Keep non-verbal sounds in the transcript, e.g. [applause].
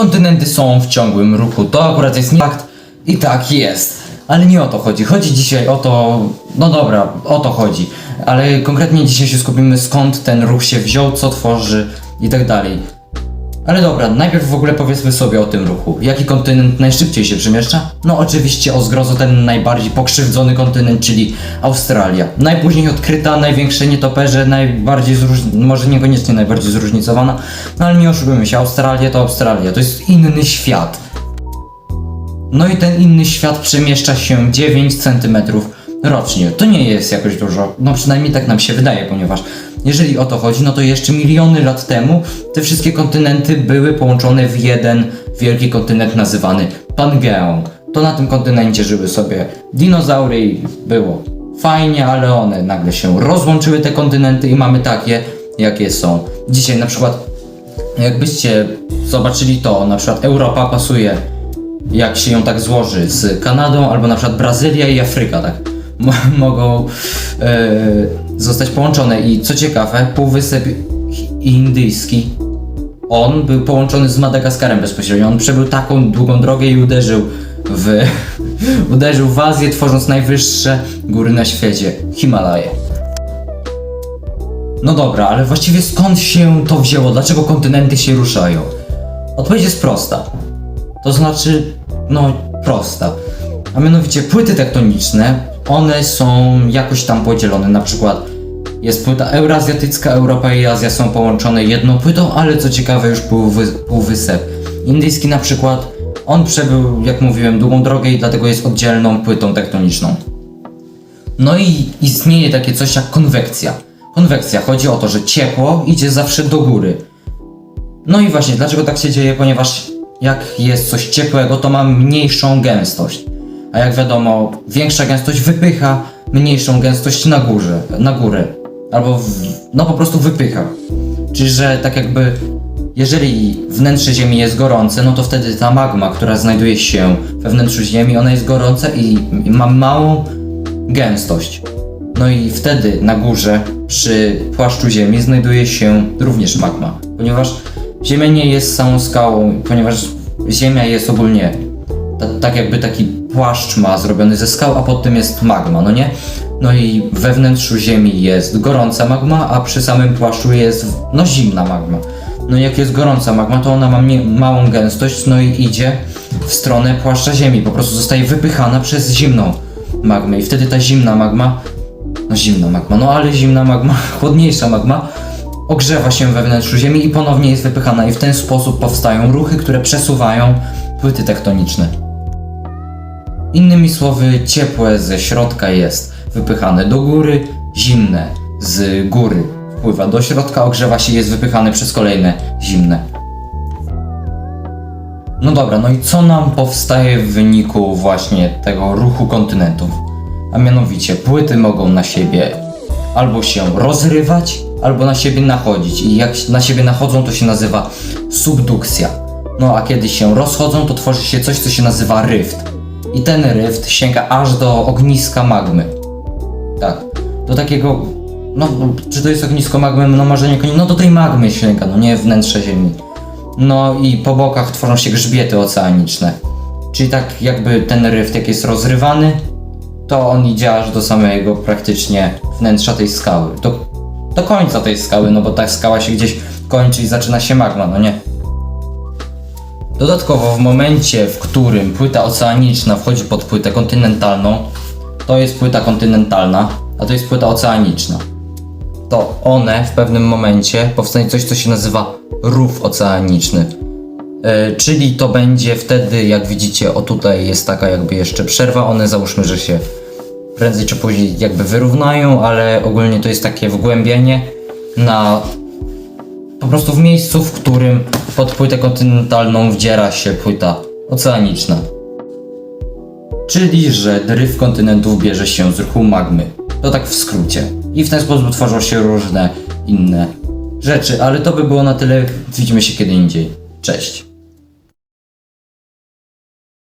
kontynenty są w ciągłym ruchu. To akurat jest fakt i tak jest. Ale nie o to chodzi. Chodzi dzisiaj o to, no dobra, o to chodzi. Ale konkretnie dzisiaj się skupimy skąd ten ruch się wziął, co tworzy i tak dalej. Ale dobra, najpierw w ogóle powiedzmy sobie o tym ruchu. Jaki kontynent najszybciej się przemieszcza? No oczywiście o zgrozo ten najbardziej pokrzywdzony kontynent, czyli Australia. Najpóźniej odkryta, największe nietoperze, najbardziej zróżnicowana, może niekoniecznie najbardziej zróżnicowana, no ale nie oszukujmy się, Australia to Australia, to jest inny świat. No i ten inny świat przemieszcza się 9 cm rocznie. To nie jest jakoś dużo, no przynajmniej tak nam się wydaje, ponieważ jeżeli o to chodzi, no to jeszcze miliony lat temu te wszystkie kontynenty były połączone w jeden wielki kontynent nazywany Pangeą. To na tym kontynencie żyły sobie dinozaury i było fajnie, ale one nagle się rozłączyły te kontynenty i mamy takie, jakie są. Dzisiaj na przykład jakbyście zobaczyli to, na przykład Europa pasuje jak się ją tak złoży z Kanadą, albo na przykład Brazylia i Afryka, tak [laughs] mogą e, zostać połączone. I co ciekawe, Półwysep Indyjski, on był połączony z Madagaskarem bezpośrednio. On przebył taką długą drogę i uderzył w, [laughs] uderzył w Azję, tworząc najwyższe góry na świecie, Himalaje. No dobra, ale właściwie skąd się to wzięło? Dlaczego kontynenty się ruszają? Odpowiedź jest prosta. To znaczy, no, prosta. A mianowicie płyty tektoniczne, one są jakoś tam podzielone. Na przykład jest płyta eurazjatycka, Europa i Azja są połączone jedną płytą, ale co ciekawe już półwy, półwysep indyjski na przykład, on przebył, jak mówiłem, długą drogę i dlatego jest oddzielną płytą tektoniczną. No i istnieje takie coś jak konwekcja. Konwekcja chodzi o to, że ciepło idzie zawsze do góry. No i właśnie, dlaczego tak się dzieje? Ponieważ jak jest coś ciepłego, to ma mniejszą gęstość. A jak wiadomo, większa gęstość wypycha mniejszą gęstość na górze, na górę. Albo w, no po prostu wypycha. Czyli, że tak jakby jeżeli wnętrze Ziemi jest gorące, no to wtedy ta magma, która znajduje się we wnętrzu Ziemi, ona jest gorąca i ma małą gęstość. No i wtedy na górze, przy płaszczu Ziemi, znajduje się również magma, ponieważ Ziemia nie jest samą skałą, ponieważ Ziemia jest ogólnie ta, tak jakby taki płaszcz ma zrobiony ze skał, a pod tym jest magma, no nie? No i we wnętrzu Ziemi jest gorąca magma, a przy samym płaszczu jest no zimna magma. No i jak jest gorąca magma, to ona ma małą gęstość, no i idzie w stronę płaszcza Ziemi, po prostu zostaje wypychana przez zimną magmę i wtedy ta zimna magma, no zimna magma, no ale zimna magma, [laughs] chłodniejsza magma, ogrzewa się we wnętrzu Ziemi i ponownie jest wypychana i w ten sposób powstają ruchy, które przesuwają płyty tektoniczne. Innymi słowy, ciepłe ze środka jest wypychane do góry, zimne z góry wpływa do środka, ogrzewa się i jest wypychane przez kolejne zimne. No dobra, no i co nam powstaje w wyniku właśnie tego ruchu kontynentów? A mianowicie płyty mogą na siebie albo się rozrywać, albo na siebie nachodzić. I jak na siebie nachodzą, to się nazywa subdukcja. No a kiedy się rozchodzą, to tworzy się coś, co się nazywa ryft. I ten ryft sięga aż do ogniska magmy. Tak. Do takiego. No, czy to jest ognisko magmy? No może niekoniecznie. No do tej magmy sięga, no nie wnętrze Ziemi. No i po bokach tworzą się grzbiety oceaniczne. Czyli tak jakby ten ryft jak jest rozrywany, to on idzie aż do samego praktycznie wnętrza tej skały. Do, do końca tej skały, no bo ta skała się gdzieś kończy i zaczyna się magma, no nie? Dodatkowo w momencie, w którym płyta oceaniczna wchodzi pod płytę kontynentalną, to jest płyta kontynentalna, a to jest płyta oceaniczna. To one w pewnym momencie powstanie coś, co się nazywa rów oceaniczny. E, czyli to będzie wtedy, jak widzicie, o tutaj jest taka jakby jeszcze przerwa. One załóżmy, że się prędzej czy później jakby wyrównają, ale ogólnie to jest takie wgłębienie na po prostu w miejscu, w którym pod płytę kontynentalną wdziera się płyta oceaniczna. Czyli, że dryf kontynentów bierze się z ruchu magmy. To tak w skrócie. I w ten sposób tworzą się różne inne rzeczy, ale to by było na tyle. Widzimy się kiedy indziej. Cześć.